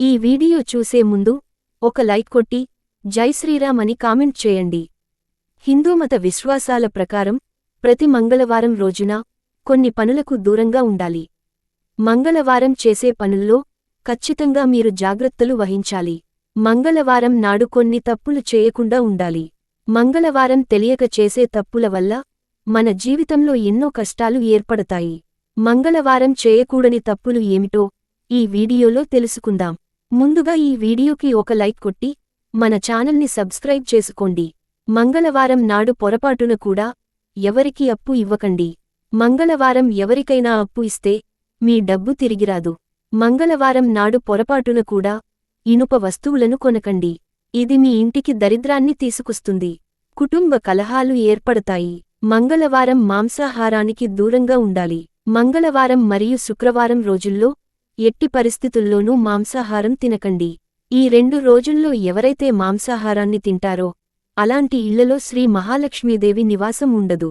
ఈ వీడియో చూసే ముందు ఒక లైక్ కొట్టి జై శ్రీరామ్ అని కామెంట్ చేయండి. హిందూమత విశ్వాసాల ప్రకారం ప్రతి మంగళవారం రోజున కొన్ని పనులకు దూరంగా ఉండాలి. మంగళవారం చేసే పనుల్లో ఖచ్చితంగా మీరు జాగ్రత్తలు వహించాలి. మంగళవారం నాడు కొన్ని తప్పులు చేయకుండా ఉండాలి. మంగళవారం తెలియక చేసే తప్పుల వల్ల మన జీవితంలో ఎన్నో కష్టాలు ఏర్పడతాయి. మంగళవారం చేయకూడని తప్పులు ఏమిటో ఈ వీడియోలో తెలుసుకుందాం. ముందుగా ఈ వీడియోకి ఒక లైక్ కొట్టి మన ఛానల్ని సబ్స్క్రైబ్ చేసుకోండి. మంగళవారం నాడు పొరపాటున కూడా ఎవరికీ అప్పు ఇవ్వకండి. మంగళవారం ఎవరికైనా అప్పు ఇస్తే మీ డబ్బు తిరిగిరాదు. మంగళవారం నాడు పొరపాటున కూడా ఇనుప వస్తువులను కొనకండి. ఇది మీ ఇంటికి దరిద్రాన్ని తీసుకొస్తుంది. కుటుంబ కలహాలు ఏర్పడతాయి. మంగళవారం మాంసాహారానికి దూరంగా ఉండాలి. మంగళవారం మరియు శుక్రవారం రోజుల్లో ఎట్టి పరిస్థితుల్లోనూ మాంసాహారం తినకండి. ఈ రెండు రోజుల్లో ఎవరైతే మాంసాహారాన్ని తింటారో అలాంటి ఇళ్ళలో శ్రీ మహాలక్ష్మీదేవి నివాసం ఉండదు.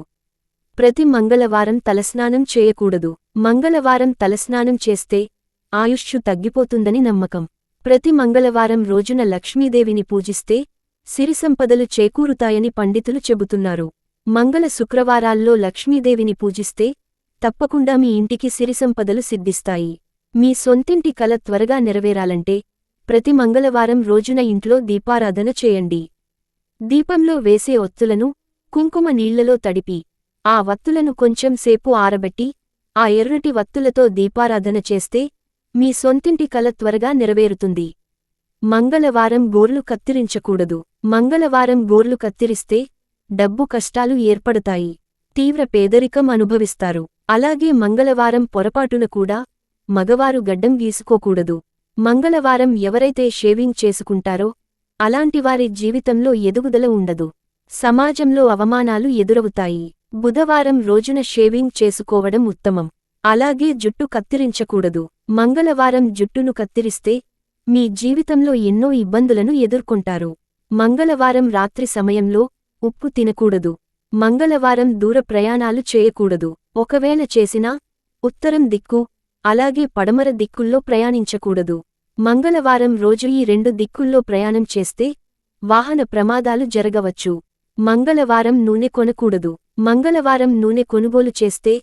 ప్రతి మంగళవారం తలస్నానం చేయకూడదు. మంగళవారం తలస్నానం చేస్తే ఆయుష్షు తగ్గిపోతుందని నమ్మకం. ప్రతి మంగళవారం రోజున లక్ష్మీదేవిని పూజిస్తే సిరిసంపదలు చేకూరుతాయని పండితులు చెబుతున్నారు. మంగళ శుక్రవారాల్లో లక్ష్మీదేవిని పూజిస్తే తప్పకుండా మీ ఇంటికి సిరిసంపదలు సిద్ధిస్తాయి. మీ సొంతింటి కల త్వరగా నెరవేరాలంటే ప్రతి మంగళవారం రోజున ఇంట్లో దీపారాధన చేయండి. దీపంలో వేసే ఒత్తులను కుంకుమ నీళ్ళలో తడిపి ఆ వత్తులను కొంచెం సేపు ఆరబెట్టి ఆ ఎర్రటి వత్తులతో దీపారాధన చేస్తే మీ సొంతింటి కల త్వరగా నెరవేరుతుంది. మంగళవారం గోర్లు కత్తిరించకూడదు. మంగళవారం గోర్లు కత్తిరిస్తే డబ్బు కష్టాలు ఏర్పడతాయి. తీవ్ర పేదరికం అనుభవిస్తారు. అలాగే మంగళవారం పొరపాటున కూడా మగవారు గడ్డం గీసుకోకూడదు. మంగళవారం ఎవరైతే షేవింగ్ చేసుకుంటారో అలాంటివారి జీవితంలో ఎదుగుదల ఉండదు. సమాజంలో అవమానాలు ఎదురవుతాయి. బుధవారం రోజున షేవింగ్ చేసుకోవడం ఉత్తమం. అలాగే జుట్టు కత్తిరించకూడదు. మంగళవారం జుట్టును కత్తిరిస్తే మీ జీవితంలో ఎన్నో ఇబ్బందులను ఎదుర్కొంటారు. మంగళవారం రాత్రి సమయంలో ఉప్పు తినకూడదు. మంగళవారం దూర ప్రయాణాలు చేయకూడదు. ఒకవేళ చేసినా ఉత్తరం దిక్కు అలాగే పడమర దిక్కుల్లో ప్రయాణించకూడదు. మంగళవారం రోజు ఈ రెండు దిక్కుల్లో ప్రయాణం చేస్తే వాహన ప్రమాదాలు జరగవచ్చు. మంగళవారం నూనె కొనకూడదు. మంగళవారం నూనె కొనుగోలు చేస్తే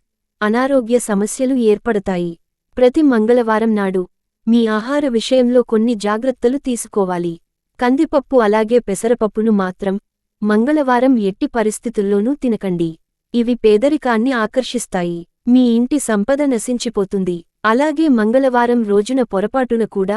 అనారోగ్య సమస్యలు ఏర్పడతాయి. ప్రతి మంగళవారం నాడు మీ ఆహార విషయంలో కొన్ని జాగ్రత్తలు తీసుకోవాలి. కందిపప్పు అలాగే పెసరపప్పును మాత్రం మంగళవారం ఎట్టి పరిస్థితుల్లోనూ తినకండి. ఇవి పేదరికాన్ని ఆకర్షిస్తాయి. మీ ఇంటి సంపద నశించిపోతుంది. అలాగే మంగళవారం రోజున పొరపాటున కూడా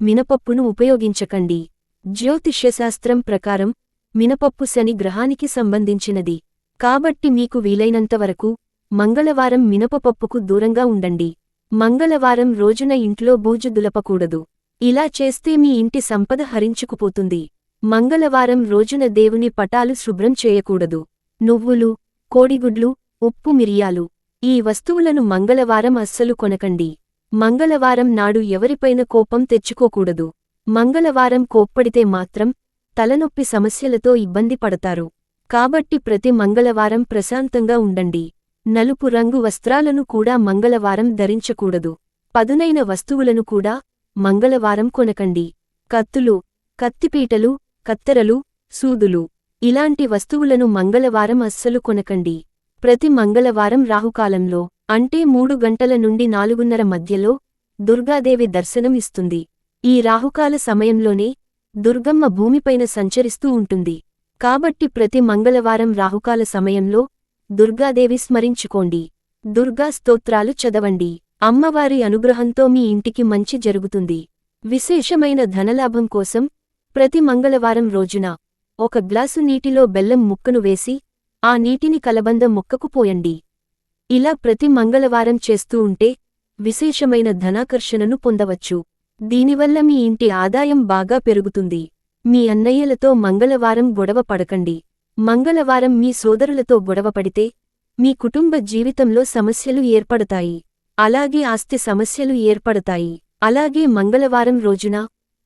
మినపప్పును ఉపయోగించకండి. జ్యోతిష్యశాస్త్రం ప్రకారం మినపప్పు శని గ్రహానికి సంబంధించినది. కాబట్టి మీకు వీలైనంతవరకు మంగళవారం మినపపప్పుకు దూరంగా ఉండండి. మంగళవారం రోజున ఇంట్లో బూజు దులపకూడదు. ఇలా చేస్తే మీ ఇంటి సంపద హరించుకుపోతుంది. మంగళవారం రోజున దేవుని పటాలు శుభ్రం చేయకూడదు. నువ్వులు కోడిగుడ్లు ఉప్పు మిరియాలు ఈ వస్తువులను మంగళవారం అస్సలు కొనకండి. మంగళవారం నాడు ఎవరిపైన కోపం తెచ్చుకోకూడదు. మంగళవారం కోప్పడితే మాత్రం తలనొప్పి సమస్యలతో ఇబ్బంది పడతారు. కాబట్టి ప్రతి మంగళవారం ప్రశాంతంగా ఉండండి. నలుపు రంగు వస్త్రాలను కూడా మంగళవారం ధరించకూడదు. పదునైన వస్తువులను కూడా మంగళవారం కొనకండి. కత్తులు కత్తిపీటలు కత్తెరలు సూదులు ఇలాంటి వస్తువులను మంగళవారం అస్సలు కొనకండి. ప్రతి మంగళవారం రాహుకాలంలో అంటే మూడు గంటల నుండి నాలుగున్నర మధ్యలో దుర్గాదేవి దర్శనం ఇస్తుంది. ఈ రాహుకాల సమయంలోనే దుర్గమ్మ భూమిపైన సంచరిస్తూ ఉంటుంది. కాబట్టి ప్రతి మంగళవారం రాహుకాల సమయంలో దుర్గాదేవి స్మరించుకోండి. దుర్గా స్తోత్రాలు చదవండి. అమ్మవారి అనుగ్రహంతో మీ ఇంటికి మంచి జరుగుతుంది. విశేషమైన ధనలాభం కోసం ప్రతి మంగళవారం రోజున ఒక గ్లాసు నీటిలో బెల్లం ముక్కను వేసి ఆ నీటిని కలబంద మొక్కకు పోయండి. ఇలా ప్రతి మంగళవారం చేస్తూ ఉంటే విశేషమైన ధనాకర్షణను పొందవచ్చు. దీనివల్ల మీ ఇంటి ఆదాయం బాగా పెరుగుతుంది. మీ అన్నయ్యలతో మంగళవారం గొడవ పడకండి. మంగళవారం మీ సోదరులతో గొడవపడితే మీ కుటుంబ జీవితంలో సమస్యలు ఏర్పడతాయి. అలాగే ఆస్తి సమస్యలు ఏర్పడతాయి. అలాగే మంగళవారం రోజున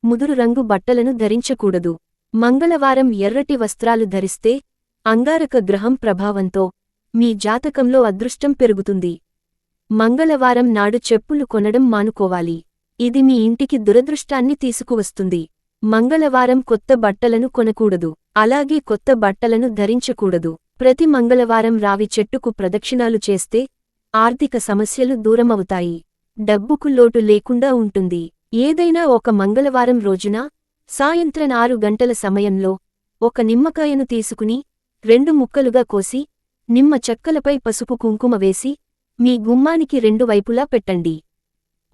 ముదురు రంగు బట్టలను ధరించకూడదు. మంగళవారం ఎర్రటి వస్త్రాలు ధరిస్తే అంగారక గ్రహం ప్రభావంతో మీ జాతకంలో అదృష్టం పెరుగుతుంది. మంగళవారం నాడు చెప్పులు కొనడం మానుకోవాలి. ఇది మీ ఇంటికి దురదృష్టాన్ని తీసుకువస్తుంది. మంగళవారం కొత్త బట్టలను కొనకూడదు. అలాగే కొత్త బట్టలను ధరించకూడదు. ప్రతి మంగళవారం రావి చెట్టుకు ప్రదక్షిణాలు చేస్తే ఆర్థిక సమస్యలు దూరమవుతాయి. డబ్బుకు లోటు లేకుండా ఉంటుంది. ఏదైనా ఒక మంగళవారం రోజున సాయంత్రం ఆరు గంటల సమయంలో ఒక నిమ్మకాయను తీసుకుని రెండు ముక్కలుగా కోసి నిమ్మ చెక్కలపై పసుపు కుంకుమ వేసి మీ గుమ్మానికి రెండు వైపులా పెట్టండి.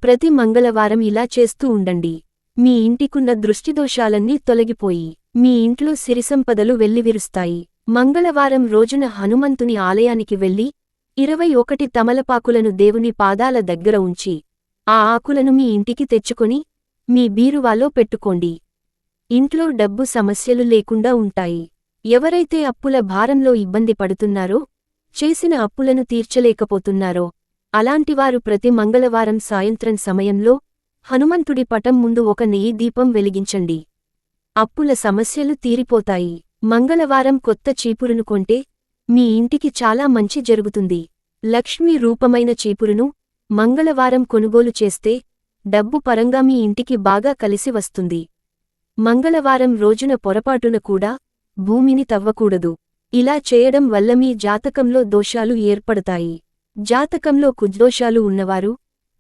ప్రతి మంగళవారం ఇలా చేస్తూ ఉండండి. మీ ఇంటికున్న దృష్టిదోషాలన్నీ తొలగిపోయి మీ ఇంట్లో సిరిసంపదలు వెల్లివిరుస్తాయి. మంగళవారం రోజున హనుమంతుని ఆలయానికి వెళ్ళి ఇరవై ఒకటి తమలపాకులను దేవుని పాదాల దగ్గర ఉంచి ఆ ఆకులను మీ ఇంటికి తెచ్చుకొని మీ బీరువాలో పెట్టుకోండి. ఇంట్లో డబ్బు సమస్యలు లేకుండా ఉంటాయి. ఎవరైతే అప్పుల భారంలో ఇబ్బంది పడుతున్నారో చేసిన అప్పులను తీర్చలేకపోతున్నారో అలాంటివారు ప్రతి మంగళవారం సాయంత్రం సమయంలో హనుమంతుడి పటం ముందు ఒక నెయ్యి దీపం వెలిగించండి. అప్పుల సమస్యలు తీరిపోతాయి. మంగళవారం కొత్త చీపురును కొంటే మీ ఇంటికి చాలా మంచి జరుగుతుంది. లక్ష్మీ రూపమైన చీపురును మంగళవారం కొనుగోలు చేస్తే డబ్బు పరంగా మీ ఇంటికి బాగా కలిసి వస్తుంది. మంగళవారం రోజున పొరపాటున కూడా భూమిని తవ్వకూడదు. ఇలా చేయడం వల్ల మీ జాతకంలో దోషాలు ఏర్పడతాయి. జాతకంలో కుజ్దోషాలు ఉన్నవారు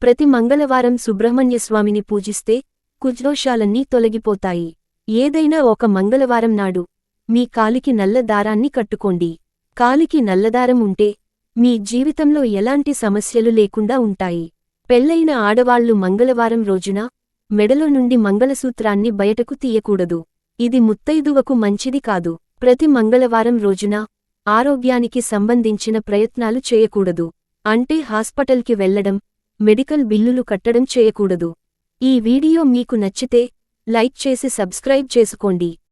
ప్రతి మంగళవారం సుబ్రహ్మణ్యస్వామిని పూజిస్తే కుజ్దోషాలన్నీ తొలగిపోతాయి. ఏదైనా ఒక మంగళవారం నాడు మీ కాలికి నల్ల దారాన్ని కట్టుకోండి. కాలికి నల్లదారం ఉంటే మీ జీవితంలో ఎలాంటి సమస్యలు లేకుండా ఉంటాయి. పెళ్ళైన ఆడవాళ్ళు మంగళవారం రోజున మెడలో నుండి మంగళసూత్రాన్ని బయటకు తీయకూడదు. ఇది ముత్తైదువకు మంచిది కాదు. ప్రతి మంగళవారం రోజున ఆరోగ్యానికి సంబంధించిన ప్రయత్నాలు చేయకూడదు. అంటే హాస్పిటల్కి వెళ్ళడం మెడికల్ బిల్లులు కట్టడం చేయకూడదు. ఈ వీడియో మీకు నచ్చితే లైక్ చేసి సబ్స్క్రైబ్ చేసుకోండి.